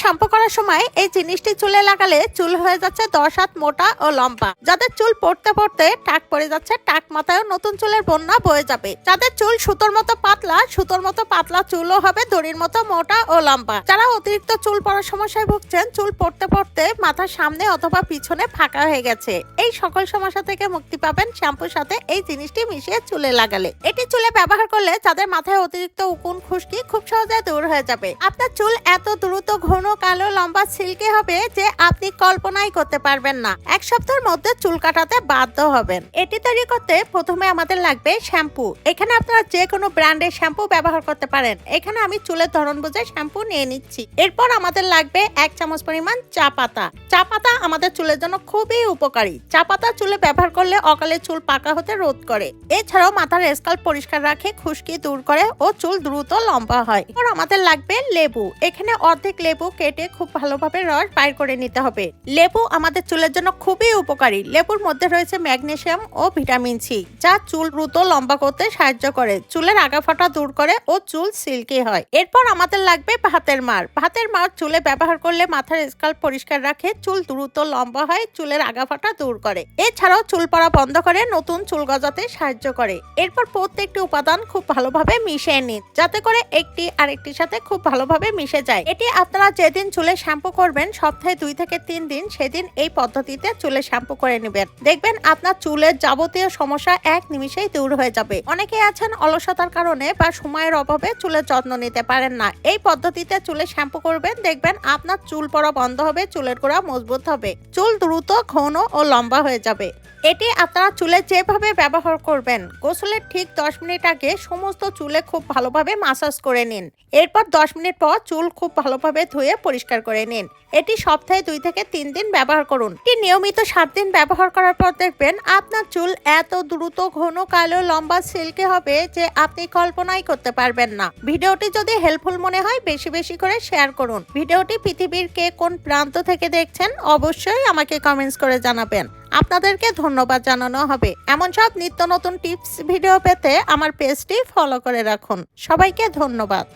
Shampoo করার সময় এই জিনিসটি চুলে লাগালে চুল হয়ে যাচ্ছে দশ হাত মোটা ও লম্বা। যাদের চুল পড়তে পড়তে টাক পড়ে যাচ্ছে, টাক মাথায় নতুন চুলের বন্যা বয়ে যাবে। যাদের চুল সুতোর মতো পাতলা, সুতোর মতো পাতলা চুলও হবে, দড়ির মতো মোটা ও লম্বা। যারা অতিরিক্ত চুল পড়ার সমস্যায় ভুগছেন, চুল পড়তে পড়তে মাথার সামনে অথবা পিছনে ফাঁকা হয়ে গেছে। এই সকল সমস্যা থেকে মুক্তি পাবেন শ্যাম্পুর সাথে এই জিনিসটি মিশিয়ে চুলে লাগালে। এটি চুলে ব্যবহার করলে যাদের মাথায় অতিরিক্ত উকুন খুশকি খুব সহজে দূর হয়ে যাবে। আপনার চুল এত দ্রুত ঘন কালো লম্বা সিল্কি হবে যে আপনি কল্পনাই করতে পারবেন না। এক সপ্তাহের মধ্যে চুল কাটাতে বাধ্য হবেন। এটি তৈরি করতে প্রথমে আমাদের লাগবে শ্যাম্পু। এখানে আপনারা যে কোনো ব্র্যান্ডের শ্যাম্পু ব্যবহার করতে পারেন। এখানে আমি চুলের ধরন বুঝে শ্যাম্পু নিয়ে নিচ্ছি। এরপর আমাদের লাগবে এক চামচ পরিমাণ চা পাতা। চা পাতা আমাদের চুলের জন্য খুবই উপকারী। চা পাতা চুলে ব্যবহার করলে অকালে চুল পাকা হতে রোধ করে। এছাড়াও মাথার স্কাল্প পরিষ্কার রাখে, খুশকি দূর করে ও চুল দ্রুত লম্বা হয়। এরপর আমাদের লাগবে লেবু। এখানে অর্ধেক লেবু কেটে খুব ভালোভাবে রস বাইর করে নিতে হবে। লেবু আমাদের চুলের জন্য খুবই উপকারী। লেবুর মধ্যে রয়েছে ম্যাগনেসিয়াম ও ভিটামিন সি, যা চুল দ্রুত লম্বা করতে সাহায্য করে। চুলের আগা ফাটা দূর করে ও চুল সিল্কি হয়। এরপর আমাদের লাগবে ভাতের মার ভাতের মার চুলে ব্যবহার করলে মাথার স্কাল্প পরিষ্কার রাখে, চুল দ্রুত লম্বা হয়, চুলের আগা ফাটা দূর করে। এছাড়াও চুল পড়া বন্ধ করে নতুন চুল গজাতে সাহায্য করে। এরপর প্রত্যেকটি উপাদান খুব ভালোভাবে মিশিয়ে নিন, যাতে করে একটি আরেকটির সাথে খুব ভালোভাবে মিশে যায়। এটি আপনারা যেদিন চুলে শ্যাম্পু করবেন, সপ্তাহে দুই থেকে তিন দিন সেদিন এই পদ্ধতিতে চুলে শ্যাম্পু করে নেবেন। দেখবেন আপনার চুলের যাবতীয় সমস্যা এক নিমিষেই দূর হয়ে যাবে। অনেকে আছেন অলসতার কারণে বা সময়ের অভাবে চুলের যত্ন নিতে পারেন না। এই পদ্ধতিতে চুলে শ্যাম্পু করবেন, দেখবেন আপনার চুল পড়া বন্ধ হবে, চুলের গোড়া মজবুত হবে। চুল দ্রুত, ঘন ও লম্বা হয়ে যাবে। এটি আপনারা চুলে যেভাবে ব্যবহার করবেন গোসলের ঠিক দশ মিনিট আগে সমস্ত চুলে খুব ভালোভাবে মাসাজ করে নিন। এরপর দশ মিনিট পর চুল খুব ভালোভাবে ধুয়ে পরিষ্কার করে নিন। এটি সপ্তাহে দুই থেকে তিন দিন ব্যবহার করুন। এটি নিয়মিত সাত দিন ব্যবহার করার পর দেখবেন আপনার চুল এত দ্রুত ঘন, কালো, লম্বা সিল্কে হবে যে আপনি কল্পনাই করতে পারবেন না। ভিডিওটি যদি হেল্পফুল মনে হয়, বেশি বেশি করে শেয়ার করুন। ভিডিওটি পৃথিবীর কে কোন প্রান্ত থেকে দেখছেন, অবশ্যই আমাকে কমেন্টস করে জানাবেন। আপনাদেরকে ধন্যবাদ জানানো হবে। এমন সব নিত্য নতুন টিপস ভিডিও পেতে আমার পেজটি ফলো করে রাখুন। সবাইকে ধন্যবাদ।